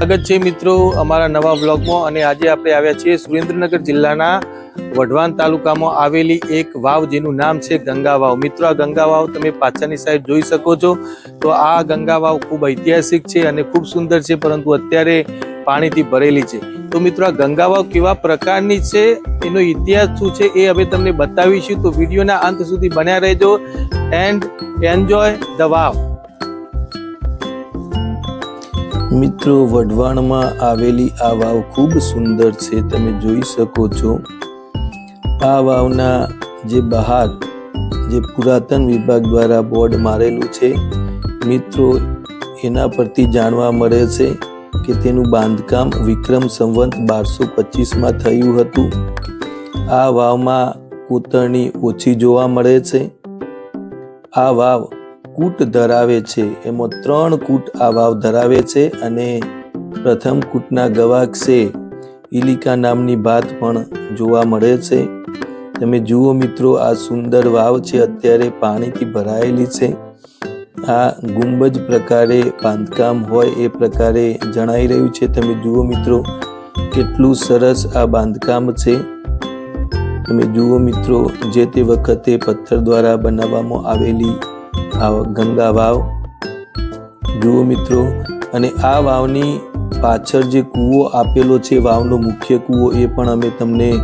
સ્વાગત છે મિત્રો અમારા નવા બ્લોગમાં અને આજે આપણે આવ્યા છીએ સુરેન્દ્રનગર જિલ્લાના વઢવાણ તાલુકામાં આવેલી એક વાવ જેનું નામ છે ગંગા વાવ. મિત્રો, આ ગંગા વાવ તમે પાછળની સાઈડ જોઈ શકો છો. તો આ ગંગા વાવ ખૂબ ઐતિહાસિક છે અને ખૂબ સુંદર છે, પરંતુ અત્યારે પાણીથી ભરેલી છે. તો મિત્રો, આ ગંગા વાવ કેવા પ્રકારની છે? એનો ઇતિહાસ શું છે એ હવે તમને બતાવીશું. તો વિડીયોના અંત સુધી બન્યા રહેજો. એન્ડ એન્જોય ધ વાવ. મિત્રો, વઢવાણમાં આવેલી આ વાવ ખૂબ સુંદર છે. તમે જોઈ શકો છો. આ વાવના જે બહાર, જે પુરાતન વિભાગ દ્વારા બોર્ડ મારેલું છે, મિત્રો, એના પરથી જાણવા મળે છે કે તેનું બાંધકામ વિક્રમ સંવંત બારસો પચીસમાં થયું હતું. આ વાવમાં કોતરણી ઓછી જોવા મળે છે. આ વાવ કૂટ ધરાવે છે. એમાં ત્રણ કૂટ આ વાવ ધરાવે છે અને પ્રથમ કૂટના ગવાક્ષે ઇલિકા નામની ભાત પણ જોવા મળે છે. તમે જુઓ મિત્રો, આ સુંદર વાવ છે. અત્યારે પાણીથી ભરાયેલી છે. આ ગુંબજ પ્રકારે બાંધકામ હોય એ પ્રકારે જણાઈ રહ્યું છે. તમે જુઓ મિત્રો, કેટલું સરસ આ બાંધકામ છે. તમે જુઓ મિત્રો, જે તે વખતે પથ્થર દ્વારા બનાવવામાં આવેલી આ ગંગા વાવ. જુઓ મિત્રો, અને આ વાવની પાછળ જે કૂવો આપેલો છે, વાવનો મુખ્ય કૂવો, એ પણ અમે તમને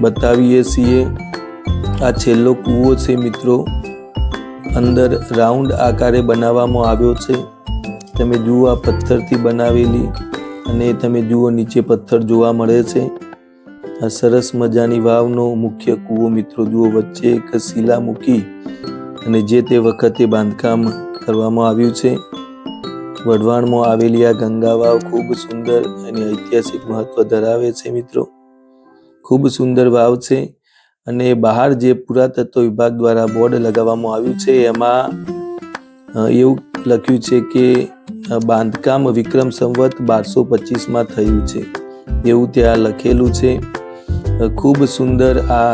બતાવીએ છીએ. આ છેલ્લો કૂવો છે મિત્રો, અંદર રાઉન્ડ આકારે બનાવવામાં આવ્યો છે. તમે જુઓ આ પથ્થરથી બનાવેલી, અને તમે જુઓ નીચે પથ્થર જોવા મળે છે. આ સરસ મજાની વાવનો મુખ્ય કૂવો મિત્રો, જુઓ વચ્ચે એક શિલા મૂકી અને જે તે વખતે બાંધકામ કરવામાં આવ્યું છે, વઢવાણમાં આવેલી આ ગંગા વાવ ખૂબ સુંદર અને ઐતિહાસિક મહત્વ ધરાવે છે મિત્રો. ખૂબ સુંદર વાવ છે અને બહાર જે પુરાતત્વ વિભાગ દ્વારા બોર્ડ લગાવવામાં આવ્યું છે, એમાં એવું લખ્યું છે કે બાંધકામ વિક્રમ સંવત બારસો પચીસમાં થયું છે. એવું ત્યાં લખેલું છે. ખૂબ સુંદર આ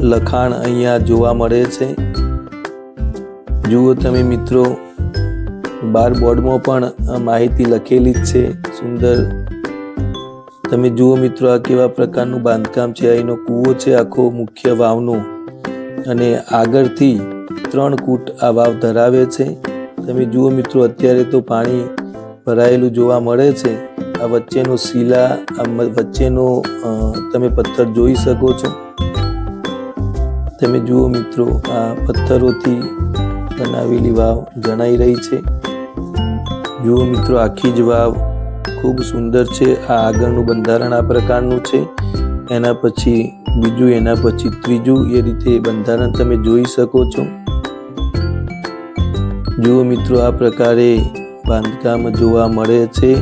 લખાણ અહીંયા જોવા મળે છે. જુઓ તમે મિત્રો, બાર બોર્ડમાં પણ માહિતી લખેલી જ છે. સુંદર. તમે જુઓ મિત્રો, આ કેવા પ્રકારનું બાંધકામ છે. અહીંનો કૂવો છે, આખો મુખ્ય વાવનો. અને આગળથી ત્રણ કૂટ આ વાવ ધરાવે છે. તમે જુઓ મિત્રો, અત્યારે તો પાણી ભરાયેલું જોવા મળે છે. આ વચ્ચેનો શિલા વચ્ચેનો તમે પથ્થર જોઈ શકો છો. તમે જુઓ મિત્રો, આ પથ્થરોથી બનાવેલી વાવ જણાઈ રહી છે. જુઓ મિત્રો, આખી જ વાવ ખૂબ સુંદર છે. આ આગળનું બંધારણ આ પ્રકારનું છે. એના પછી બીજું, એના પછી ત્રીજું એ રીતે બંધારણ તમે જોઈ શકો છો. જુઓ મિત્રો, આ પ્રકારે બાંધકામ જોવા મળે છે.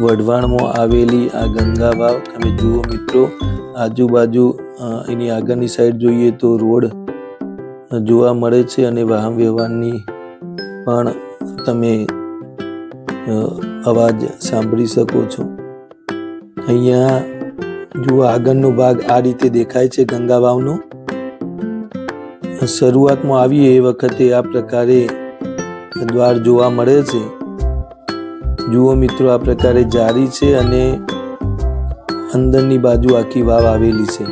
વઢવાણમાં આવેલી આ ગંગા વાવ, તમે જુઓ મિત્રો, આજુબાજુ એની આગળની સાઈડ જોઈએ તો રોડ જોવા મળે છે અને વાહન વ્યવહારની પણ તમે અવાજ સાંભળી શકો છો. અહીંયા જુઓ આગળનો ભાગ આ રીતે દેખાય છે ગંગા વાવનો. શરૂઆતમાં આવીએ એ વખતે આ પ્રકારે દ્વાર જોવા મળે છે. જુઓ મિત્રો આ પ્રકારે જારી છે અને અંદરની બાજુ આખી વાવ આવેલી છે.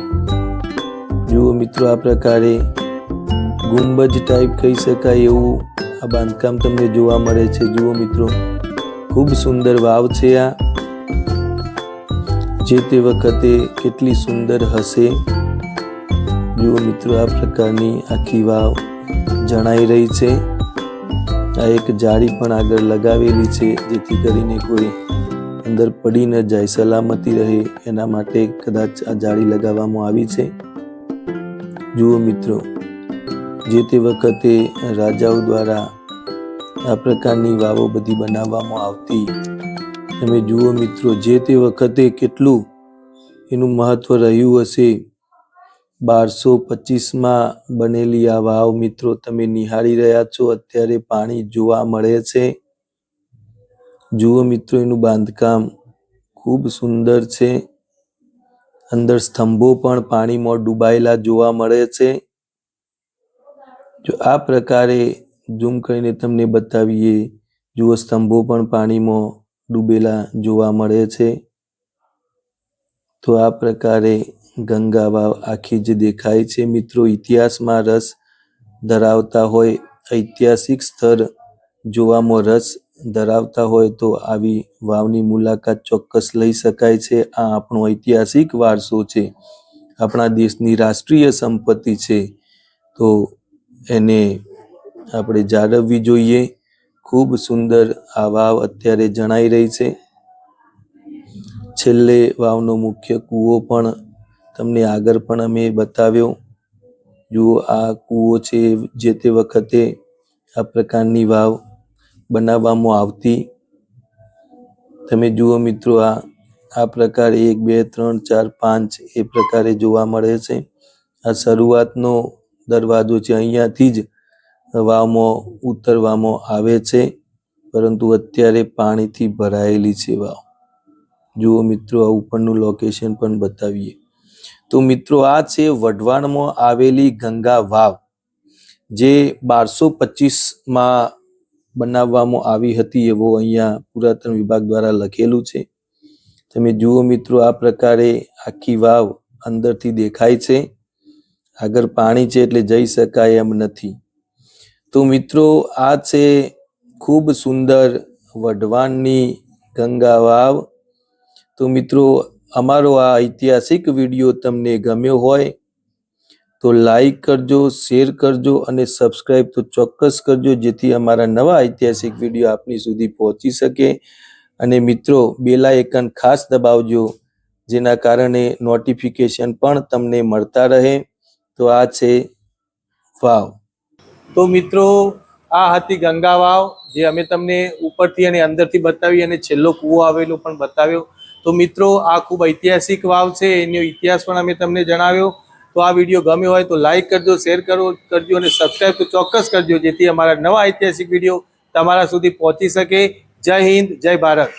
જુઓ મિત્રો, આ પ્રકારે ગુંબજ ટાઈપ કહી શકાય એવું આ બાંધકામ તમને જોવા મળે છે. જુઓ મિત્રો, ખૂબ સુંદર વાવ છે આ. જે તે વખતે કેટલી સુંદર હશે. જુઓ મિત્રો, આ પ્રકારની આખી વાવ જણાઈ રહી છે. આ એક જાળી પણ આગળ લગાવેલી છે, જેથી કરીને કોઈ અંદર પડી ન જાય, સલામતી રહે. એના માટે કદાચ આ જાળી લગાવવામાં આવી છે. જુઓ મિત્રો, જે તે વખતે રાજાઓ દ્વારા આ પ્રકારની વાવો બધી બનાવવામાં આવતી, તમે જુઓ મિત્રો, જે તે વખતે કેટલું એનું મહત્વ રહ્યું હશે. બારસો પચીસમાં બનેલી આ વાવ મિત્રો, તમે નિહાળી રહ્યા છો, અત્યારે પાણી જોવા મળે છે. જુઓ મિત્રો, એનું બાંધકામ ખૂબ સુંદર છે. અંદર સ્તંભો પણ પાણીમાં ડૂબાયેલા જોવા મળે છે. જો આ પ્રકારે ઝૂમ કરીને તમને બતાવીએ, જુઓ સ્તંભો પણ પાણીમાં ડૂબેલા જોવા મળે છે. તો આ પ્રકારે ગંગા વાવ આખી જ દેખાય છે. મિત્રો, ઇતિહાસમાં રસ ધરાવતા હોય ઐતિહાસિક સ્થળ જોવામાં રસ ધરાવતા હોય તો આવી વાવની મુલાકાત ચોક્કસ લઈ શકાય છે. આ આપણો ઐતિહાસિક વારસો છે. આપણા દેશની રાષ્ટ્રીય સંપત્તિ છે. તો એને આપણે જાળવવી જોઈએ. ખૂબ સુંદર આ વાવ અત્યારે જણાઈ રહી છે. છેલ્લે વાવનો મુખ્ય કૂવો પણ તમને આગળ પણ અમે બતાવ્યો. જુઓ આ કૂવો છે જે તે વખતે આ પ્રકારની વાવ બનાવવામાં આવતી. તમે જુઓ મિત્રો, આ આ પ્રકારે એક, બે, ત્રણ, ચાર, પાંચ એ પ્રકારે જોવા મળે છે. આ શરૂઆતનો દરવાજો છે, અહીંયાથી જ વાવમાં ઉતરવામાં આવે છે, પરંતુ અત્યારે પાણીથી ભરાયેલી છે વાવ. જુઓ મિત્રો, આ ઉપરનું લોકેશન પણ બતાવીએ. તો મિત્રો, આ છે વઢવાણમાં આવેલી ગંગા વાવ, જે બારસો પચીસમાં બનાવવામાં આવી હતી એવો અહીંયા પુરાતન વિભાગ દ્વારા લખેલું છે. તમે જુઓ મિત્રો, આ પ્રકારે આખી વાવ અંદરથી દેખાય છે. આગળ પાણી છે એટલે જઈ શકાય એમ નથી. તો મિત્રો, આ છે ખૂબ સુંદર વઢવાણની ગંગા વાવ. તો મિત્રો, અમારો આ ઐતિહાસિક વીડિયો તમને ગમ્યો હોય તો લાઈક કરજો શેર કરજો અને સબસ્ક્રાઈબ તો ચોક્કસ કરજો, જેથી અમારા નવા ઐતિહાસિક વીડિયો આપની સુધી પહોંચી શકે. અને મિત્રો બેલા એકન ખાસ દબાવજો, જેના કારણે નોટિફિકેશન પણ તમને મળતા રહે. તો આ છે વાવ. તો મિત્રો, આ હતી ગંગા વાવ, જે અમે તમને ઉપરથી અને અંદરથી બતાવી અને છેલ્લો કૂવો આવેલો પણ બતાવ્યો. તો મિત્રો, આ ખૂબ ઐતિહાસિક વાવ છે, એનો ઇતિહાસ પણ અમે તમને જણાવ્યો. તો આ વીડિયો ગમ્યો હોય તો લાઇક કરજો શેર કરો, કરજો અને સબસ્ક્રાઈબ તો ચોક્કસ કરજો, જેથી અમારા નવા ઐતિહાસિક વીડિયો તમારા સુધી પહોંચી શકે. જય હિન્દ, જય ભારત.